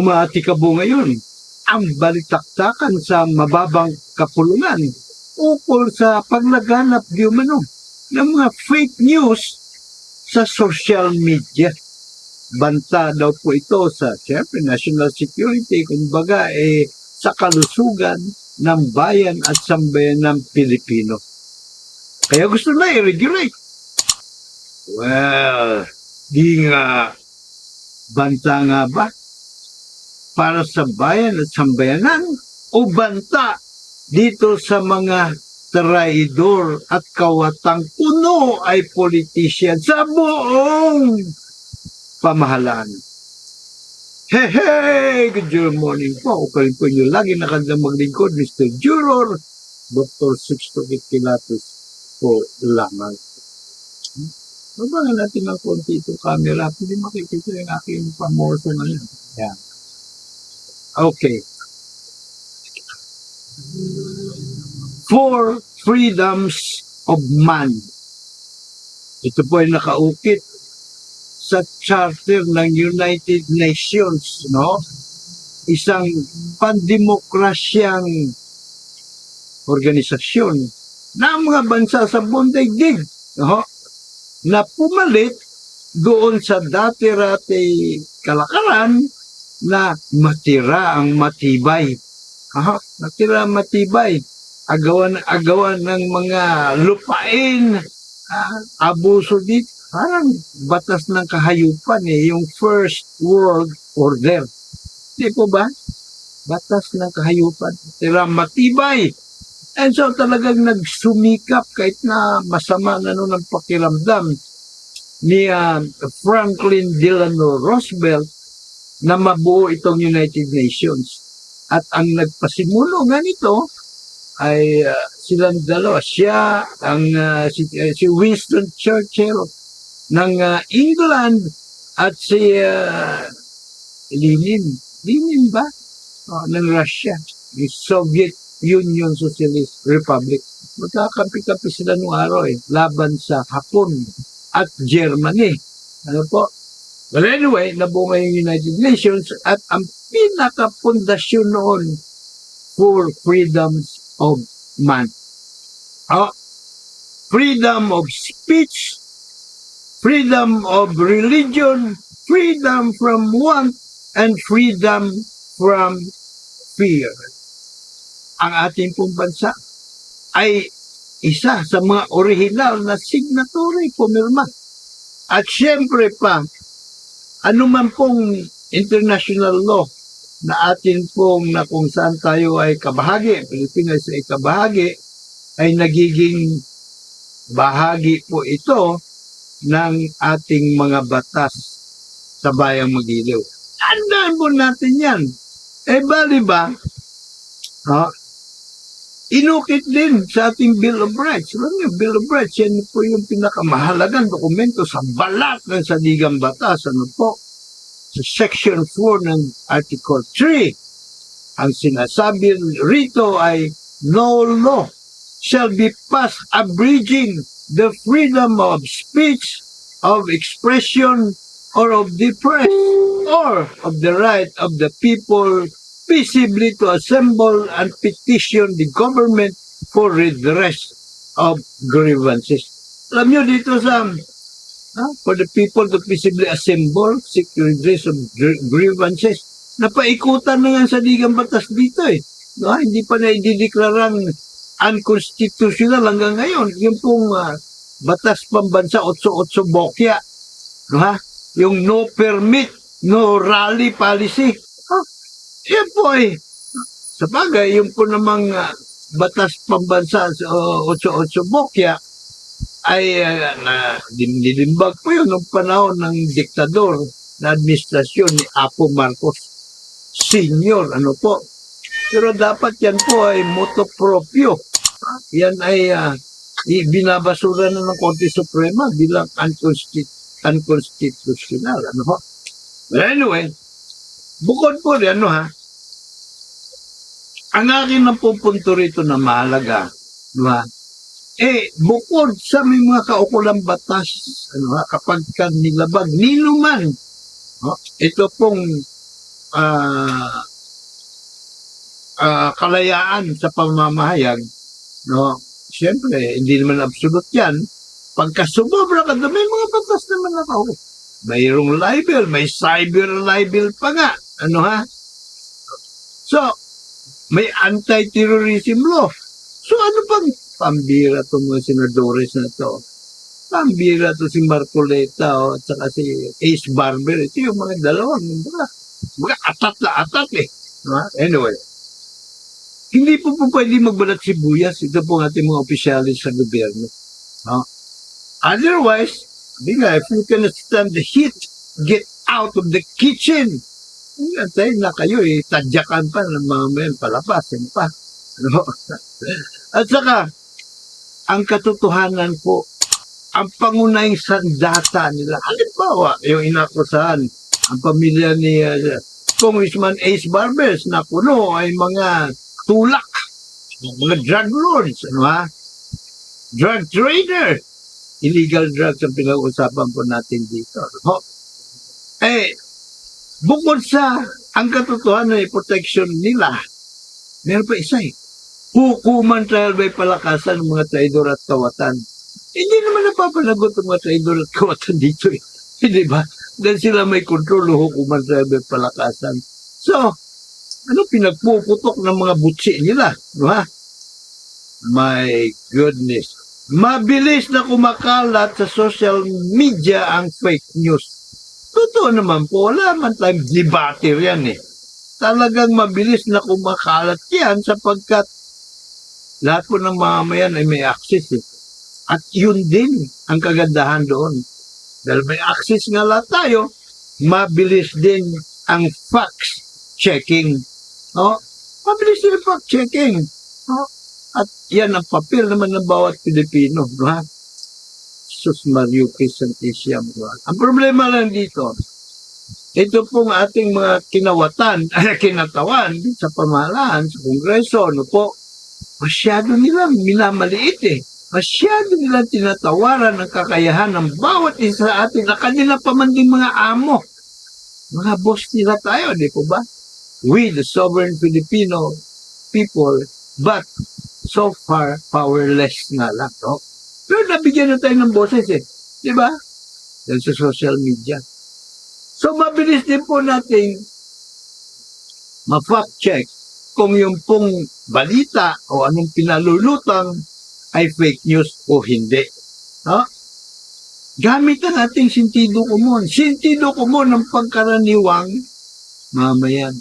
Umaati ka po ngayon ang balitaktakan sa mababang kapulungan ukol sa paglaganap di umano ng mga fake news sa social media. Banta daw po ito sa, siyempre, national security, kumbaga, eh, sa kalusugan ng bayan at sambayan ng Pilipino. Kaya gusto na i-regulate. Well, di nga banta nga ba para sa bayan at sambayanan o banta dito sa mga traidor at kawatang puno ay politician sa buong pamahalaan. Hey! Good morning po. Ukaling po inyo lagi nakandang maglingkod, Mr. Juror, Dr. Sixto Pilatus po lamang. Babangan natin ng konti itong camera. Hindi makikita yung aking pamoso ngayon. Yan. Okay. Four freedoms of man. Ito po ay nakaukit sa charter ng United Nations, no? Isang pandemokrasyang organisasyon na mga bansa sa buong daigdig, no? na pumalit doon sa dati-rati kalakaran na matira ang matibay. Aha, matira ang matibay. Agawan agawan ng mga lupain, ah, abuso dito. Parang batas ng kahayupan eh, yung first world order. Di po ba? Batas ng kahayupan. Tira matibay. And so talagang nagsumikap kahit na masama na noon ang pakiramdam ni ah, Franklin Delano Roosevelt na mabuo itong United Nations. At ang nagpasimulo nga nito ay ah, silang dalawa. Siya, ang, ah, si, eh, si Winston Churchill ng ah, England at si ah, Lenin. Lenin ba? Oh, ng Russia. The Soviet Union Socialist Republic. Magkakampi-kampi sila nung araw eh, laban sa Hapon at Germany. Ano po? But anyway, nabuo yung United Nations at ang pinaka-pundasyon noon for freedoms of man. Oh, freedom of speech, freedom of religion, freedom from want, and freedom from fear. Ang ating pong bansa ay isa sa mga original na signatory pumirma. At syempre pa, ano man pong international law na atin pong na kung saan tayo ay kabahagi, Pilipinas ay kabahagi, ay nagiging bahagi po ito ng ating mga batas sa bayang magiliw. Tandaan po natin yan. Eh, bali ba? Ha? Inukit din sa ating Bill of Rights. Alam niyo, Bill of Rights, yan po yung pinakamahalagang dokumento sa balat ng saligang batas. Ano po? Sa Section 4 ng Article 3, ang sinasabi rito ay no law shall be passed abridging the freedom of speech, of expression, or of the press, or of the right of the people peaceably to assemble and petition the government for redress of grievances. Alam nyo dito sa ah, for the people to peaceably assemble, seek redress of gr- grievances, napaikutan na yan sa ligang batas dito eh. No, hindi pa na idideklarang unconstitutional hanggang ngayon. Yung pong ah, batas pambansa 88 Bokya. No, ha? Yung no permit, no rally policy. Ah, yan po eh. Sa bagay, yung po namang ah, batas pambansa sa uh, 88 Bokya ay ah, na dinilimbag po yun noong panahon ng diktador na administrasyon ni Apo Marcos Senior. Ano po? Pero dapat yan po ay moto proprio. Yan ay ah, i- binabasura na ng Korte Suprema bilang unconstitu- unconstitutional. Ano ho? But anyway, bukod po rin, ano ha, ang akin na pupunto rito na mahalaga, di ba? Eh, bukod sa may mga kaukulang batas, ano ha, kapag ka nilabag, nino man, no? ito pong ah ah, kalayaan sa pamamahayag, no? Siyempre, hindi naman absolute yan. Pagka sumobra ka, may mga batas naman na tao. Mayroong libel, may cyber libel pa nga. Ano ha? So, may anti-terrorism law. So, ano pang pambira to mga senadores na to? Pambira to si Marcoleta o at saka si Ace Barber. Ito yung mga dalawang mga, mga atat na atat eh. No? Anyway, hindi po po pwede magbalat sibuyas. Ito po ating mga opisyalis sa gobyerno. No? Otherwise, di nga, if you cannot stand the heat, get out of the kitchen. Antay na kayo eh, tadyakan pa ng mga men, palapasin pa. Ano? At saka, ang katotohanan po, ang pangunahing sandata nila, halimbawa, yung inakusahan, ang pamilya ni uh, Congressman Ace Barbers na kuno ay mga tulak, mga drug lords, ano ha? Drug trader, illegal drugs ang pinag-usapan po natin dito. No? Eh, bukod sa ang katotohanan ay protection nila, meron pa isa eh. Hukuman trial by palakasan ng mga traidor at kawatan. Hindi naman napapanagot ang mga traidor at kawatan dito eh. Hindi ba? Dahil sila may control ng hukuman trial by palakasan. So, ano pinagpuputok ng mga butsi nila? Ha? My goodness. Mabilis na kumakalat sa social media ang fake news. Totoo naman po, wala man tayong debate yan eh. Talagang mabilis na kumakalat yan sapagkat lahat po ng mamamayan ay may access eh. At yun din ang kagandahan doon. Dahil may access nga lahat tayo, mabilis din ang fact checking. Oh, mabilis din ang fact checking. Oh, at yan ang papel naman ng bawat Pilipino. No, Sus Mario Crisantissiam. Ang problema lang dito, ito pong ating mga kinawatan, kinatawan sa pamahalaan, sa Kongreso, ano po, masyado nilang minamaliit eh. Masyado nilang tinatawaran ang kakayahan ng bawat isa sa atin na kanila pa man din mga amo. Mga boss nila tayo, di po ba? We, the sovereign Filipino people, but so far, powerless nga lang, no? Pero nabigyan na tayo ng boses eh. Di ba? Dahil sa social media. So, mabilis din po natin ma-fact check kung yung pong balita o anong pinalulutang ay fake news o hindi. No? Gamit ang ating sentido kumon. Sentido kumon ng pagkaraniwang mamayan.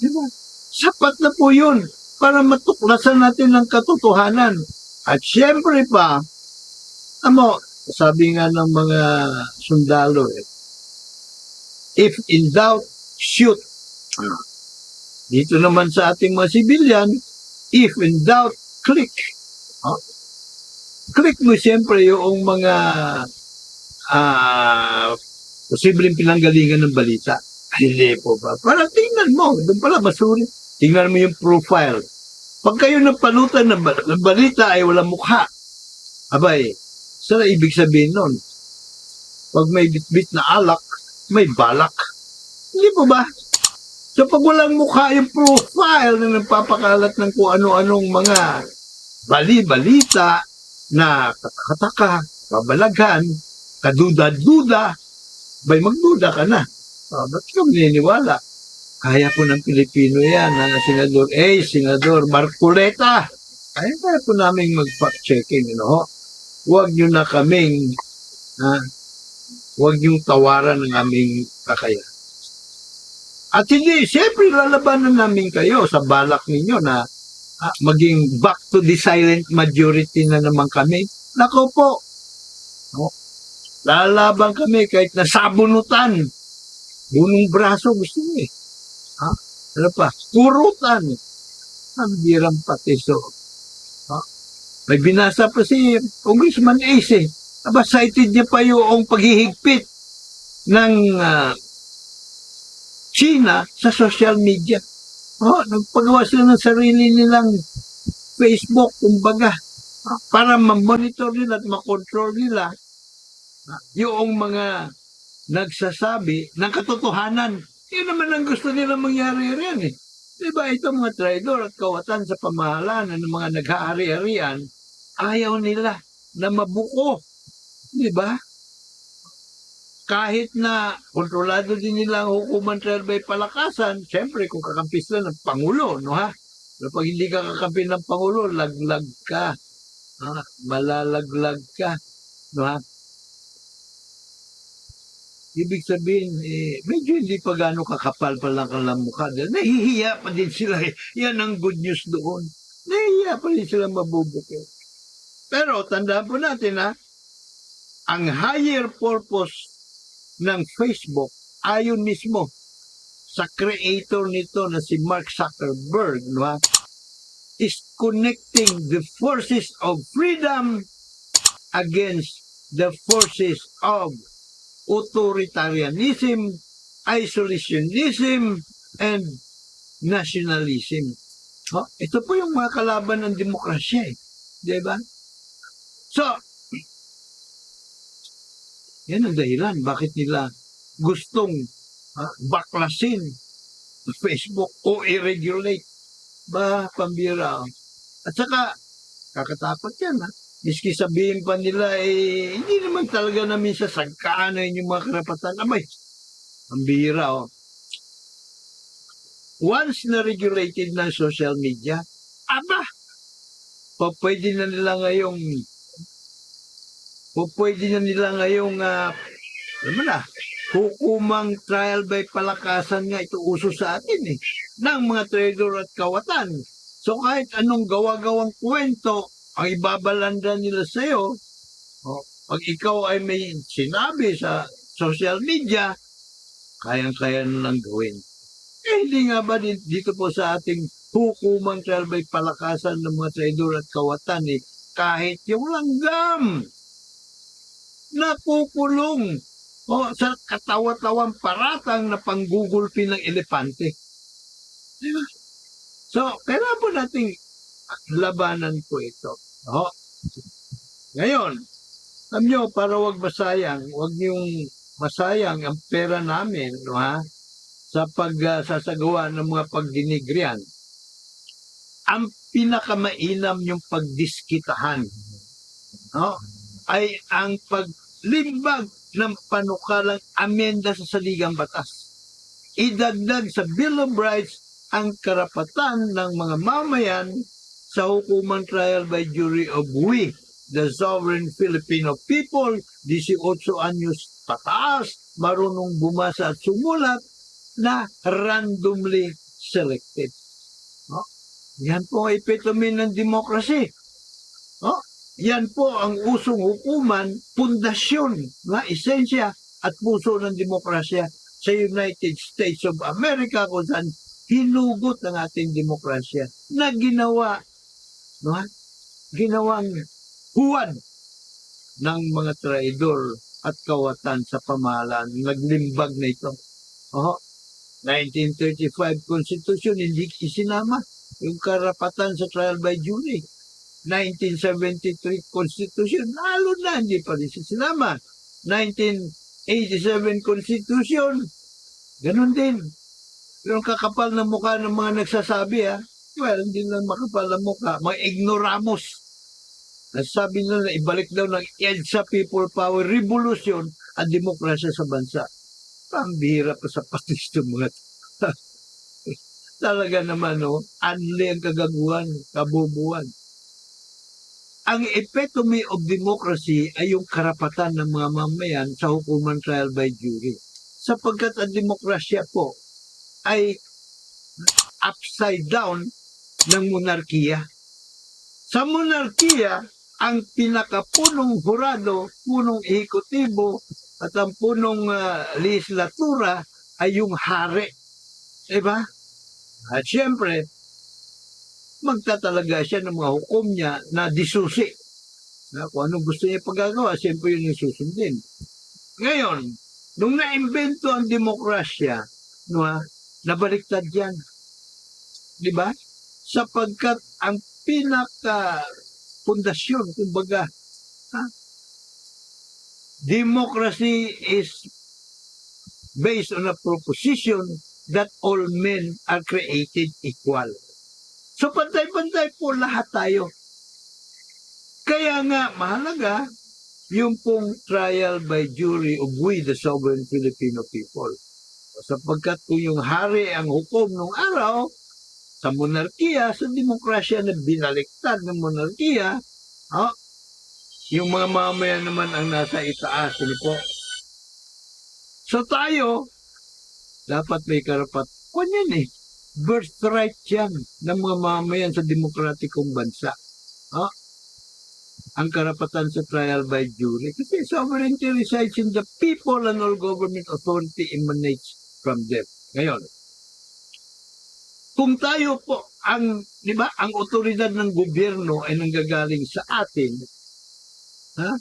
Di ba? Sapat na po yun para matuklasan natin ang katotohanan. At syempre pa, amo, sabi nga ng mga sundalo, eh, if in doubt, shoot. Dito naman sa ating mga sibilyan, if in doubt, click. Ah. Click mo siyempre yung mga ah posibleng pinanggalingan ng balita. Hindi po ba? Para tingnan mo, doon pala masuri. Tingnan mo yung profile. Pag kayo napalutan ng, ng balita ay walang mukha. Abay, saan ang ibig sabihin nun? Pag may bitbit na alak, may balak. Hindi po ba? So pag walang mukha yung profile na nagpapakalat ng kung ano-anong mga bali-balita na katakataka, kabalaghan, kaduda-duda, bay magduda ka na. Oh, ba't ka maniniwala? Kaya po ng Pilipino yan, na Senador A, Senador Marcoleta. Kaya kaya po namin mag-fact-checking, you know? Huwag nyo na kaming, ha? Huwag nyo tawaran ng aming kakayahan. At hindi, siyempre lalabanan namin kayo sa balak ninyo na ah, maging back to the silent majority na naman kami. Nako po, no? lalaban kami kahit nasabunutan. Bunong braso gusto niyo eh. Ha? Ano pa? Kurutan. Ang birang patiso. Ha? May binasa pa si Congressman Ace eh. Aba, cited niya pa yung paghihigpit ng ah, China sa social media. Oh, nagpagawa sila ng sarili nilang Facebook, kumbaga, para ma-monitor nila at ma-control nila yung mga nagsasabi ng katotohanan. Yun naman ang gusto nila mangyari riyan eh. Diba ito mga traidor at kawatan sa pamahalaan ng mga nag-aari-arian, ayaw nila na mabuko. Diba? Kahit na kontrolado din nila ang hukuman trial by palakasan, siyempre kung kakampi sila ng Pangulo, no ha? Pero pag hindi ka kakampi ng Pangulo, laglag ka. Ha? Malalaglag ka. No ha? Ibig sabihin, eh, medyo hindi pa gano'ng kakapal pa lang ang mukha. Nahihiya pa din sila. Eh. Yan ang good news doon. Nahihiya pa din sila mabubuko. Pero tandaan po natin ha, ang higher purpose ng Facebook ayon mismo sa creator nito na si Mark Zuckerberg, no, ha, is connecting the forces of freedom against the forces of authoritarianism, isolationism, and nationalism. Oh, ito po yung mga kalaban ng demokrasya eh. Di ba? So, yan ang dahilan bakit nila gustong ah, baklasin Facebook o i-regulate. Ba, pambira. At saka, kakatakot yan ha. Miski sabihin pa nila, eh, hindi naman talaga namin sa sagkaanan yung mga karapatan. Abay, ang bihira, oh. Once na regulated ng social media, aba, pa pwede na nila ngayong, pa pwede na nila ngayong, ah, alam na, hukumang trial by palakasan nga ito uso sa atin eh, ng mga trader at kawatan. So kahit anong gawa-gawang kwento ang ibabalanda nila sa iyo, oh, pag ikaw ay may sinabi sa social media, kayang-kaya na lang gawin. Eh, hindi nga ba dito po sa ating hukumang trial by palakasan ng mga traidor at kawatan eh, kahit yung langgam, napukulong o sa katawa-tawang paratang na panggugulpi ng elepante. Di ba? So, kailangan po nating labanan po ito. O, ngayon, alam nyo, para wag masayang, wag niyong masayang ang pera namin, no, ha? sa pagsasagawa ng mga pagdinigrian. Ang pinakamainam yung pagdiskitahan no? Ay ang paglimbag ng panukalang amenda sa saligang batas. Idagdag sa Bill of Rights ang karapatan ng mga mamayan sa hukuman trial by jury of we, the sovereign Filipino people, 18 anyos pataas, marunong bumasa at sumulat, na randomly selected. No? Yan po ang epitome ng demokrasi. No? Yan po ang usong hukuman, pundasyon na esensya at puso ng demokrasya sa United States of America kung saan hinugot ang ating demokrasya na ginawa no? ginawang huwad ng mga traidor at kawatan sa pamahalaan. Naglimbag na ito. Oh, 1935 Constitution, hindi isinama yung karapatan sa trial by jury. 1973 Constitution, lalo na, hindi pa rin sinama. 1987 Constitution, ganun din. Pero kakapal na mukha ng mga nagsasabi, ha? Well, hindi lang makapal na mukha. Mga ignoramos. Nasabi nila na ibalik daw ng EDSA People Power Revolution ang demokrasya sa bansa. Pambira pa sa patis mga Talaga naman, no? Anli ang kagaguhan, kabubuan. Ang epitome of democracy ay yung karapatan ng mga mamayan sa hukuman trial by jury. Sapagkat ang demokrasya po ay upside down ng monarkiya. Sa monarkiya, ang pinakapunong hurado, punong ehekutibo, at ang punong ah, legislatura ay yung hari. Diba? At syempre, magtatalaga siya ng mga hukom niya na disusi. Na kung anong gusto niya pagagawa, siyempre yun yung susundin. Ngayon, nung naimbento ang demokrasya, no, ha, nabaliktad yan. Di ba? Sapagkat ang pinaka pundasyon, kumbaga, ha, democracy is based on a proposition that all men are created equal. So pantay-pantay po lahat tayo. Kaya nga mahalaga yung pong trial by jury of we the sovereign Filipino people. Sapagkat kung yung hari ang hukom nung araw, sa monarkiya, sa demokrasya na binaliktad ng monarkiya, ha, yung mga mamaya naman ang nasa itaas. Ano po? So tayo, dapat may karapat. Kung yan eh, birthright yan ng mga mamayan sa demokratikong bansa. Ha? Ang karapatan sa trial by jury. Kasi sovereignty resides in the people and all government authority emanates from them. Ngayon, kung tayo po ang, di ba, ang otoridad ng gobyerno ay nanggagaling sa atin, ha?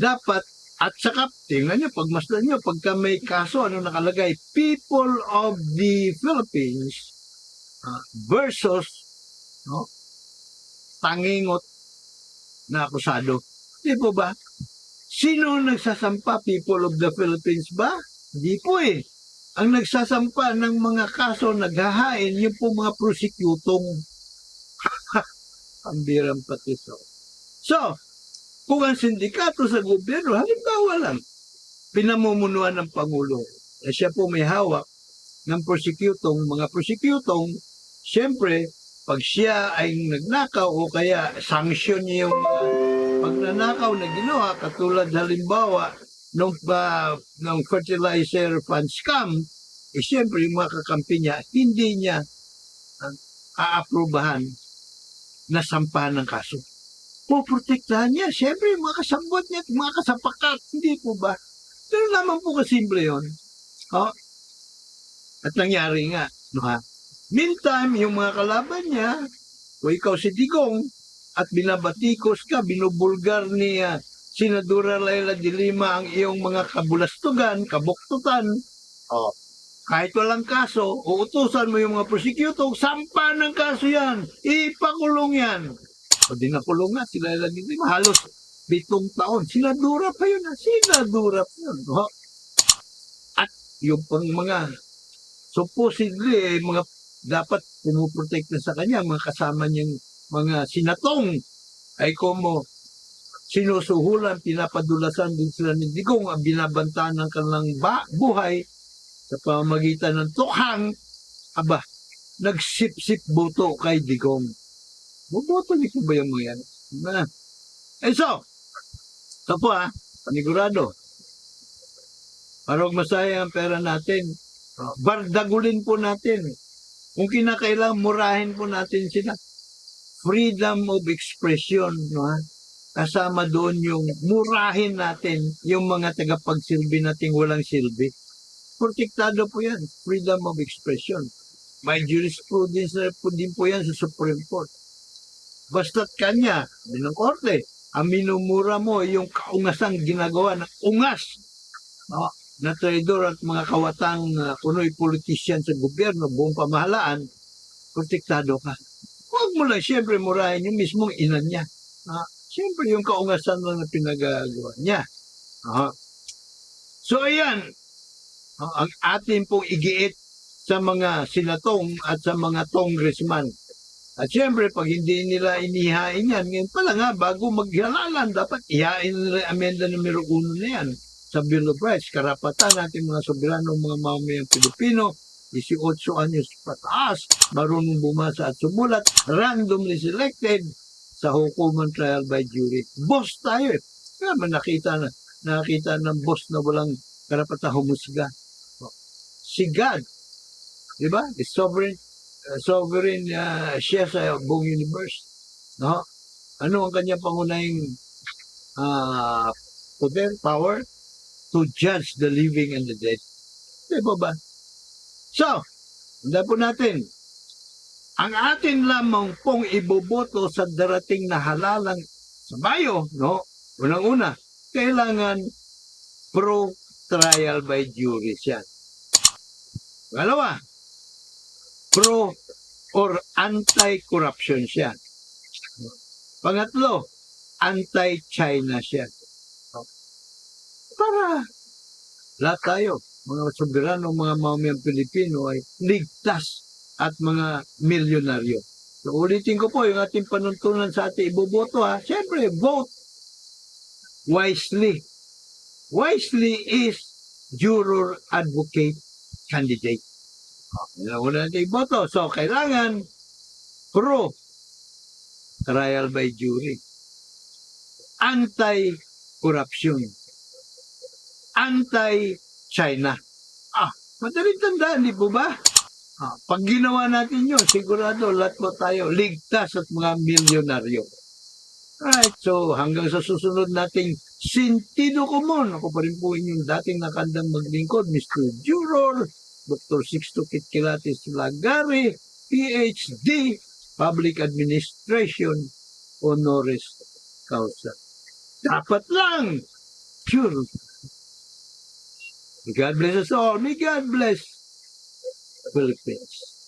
Dapat at saka, tingnan nyo, pagmasdan nyo, pagka may kaso, ano nakalagay? People of the Philippines ah, versus no, tangingot na akusado. Di po ba? Sino nagsasampa? People of the Philippines ba? Di po eh. Ang nagsasampa ng mga kaso, naghahain, yung po mga prosekutong pambirang pati so. So, kung ang sindikato sa gobyerno, halimbawa lang, pinamumunuan ng Pangulo, eh siya po may hawak ng prosekutong, mga prosekutong, siyempre, pag siya ay nagnakaw o kaya sanction niya yung mga pagnanakaw na ginawa, katulad halimbawa, nung, ba nung fertilizer fund scam, eh siyempre yung mga kakampi niya, hindi niya ah, aaprubahan na sampahan ng kaso poprotektahan niya. Siyempre, yung mga kasambot niya, mga kasapakat, hindi po ba? Pero naman po kasimple yun. Oh. At nangyari nga, no ha? Meantime, yung mga kalaban niya, o ikaw si Digong, at binabatikos ka, binubulgar ni ah, Senadora Laila de Lima ang iyong mga kabulastugan, kabuktutan, oh. kahit walang kaso, uutusan mo yung mga prosecutor, sampa ng kaso yan, ipakulong yan. O di nakulong na sila lang hindi halos bitong taon. Sila dura pa yun. Sila dura pa yun. Ho? At yung pang mga supposedly eh, mga dapat pumuprotect na sa kanya mga kasama niyang mga sinatong ay como sinusuhulan, pinapadulasan din sila ni Digong ang binabantaan ng kanilang ba- buhay sa pamamagitan ng tukhang aba, nagsip-sip buto kay Digong. Boboto niyo ba yung mga yan? Na. Eh so, ito po ha, panigurado. Para huwag masaya ang pera natin, bardagulin po natin. Kung kinakailangan, murahin po natin sila. Freedom of expression, no ha? Kasama doon yung murahin natin yung mga tagapagsilbi nating walang silbi. Protektado po yan, freedom of expression. May jurisprudence na po din po yan sa Supreme Court basta't kanya, ng korte, ang minumura mo yung kaungasang ginagawa ng ungas no, na traidor at mga kawatang uh, kuno'y politician sa gobyerno, buong pamahalaan, protektado ka. Huwag mo lang siyempre murahin yung mismong ina niya. Ah, siyempre yung kaungasan lang na pinagagawa niya. Ah. So ayan, ah, ang atin pong igiit sa mga sinatong at sa mga congressman at syempre, pag hindi nila inihain yan, ngayon pala nga, bago maghalalan, dapat ihain nila amenda numero uno na yan sa Bill of Rights. Karapatan natin mga soberano, mga mamayang Pilipino, 18 anyos pataas, marunong bumasa at sumulat, randomly selected sa hukuman trial by jury. Boss tayo eh. Kaya man nakita na, nakita ng boss na walang karapatan humusga. Si God, di ba? The sovereign uh, sovereign uh, siya sa buong universe. No? Ano ang kanyang pangunahing uh, poder, power? To judge the living and the dead. Di ba? So, handa po natin. ang atin lamang pong iboboto sa darating na halalang sa Mayo, no? Unang-una, kailangan pro trial by jury siya. Pangalawa, pro or anti-corruption siya. Pangatlo, anti-China siya. Para lahat tayo, mga soberano, mga mamamayang Pilipino ay ligtas at mga milyonaryo. So, ulitin ko po yung ating panuntunan sa ating iboboto ha. Siyempre, vote wisely. Wisely is juror advocate candidate. Una natin iboto. So, kailangan pro trial by jury. Anti-corruption. Anti-China. Ah, madaling tandaan, di po ba? Ah, pag ginawa natin yun, sigurado lahat po tayo ligtas at mga milyonaryo. Right, so hanggang sa susunod nating Sintido Komon, ako pa rin po inyong dating nakandang maglingkod, Mr. Juror, Dr. Sixto Kitkilatis Lagari, PhD, Public Administration, Honoris Causa. Dapat lang! Pure. God bless us all. May God bless Philippines.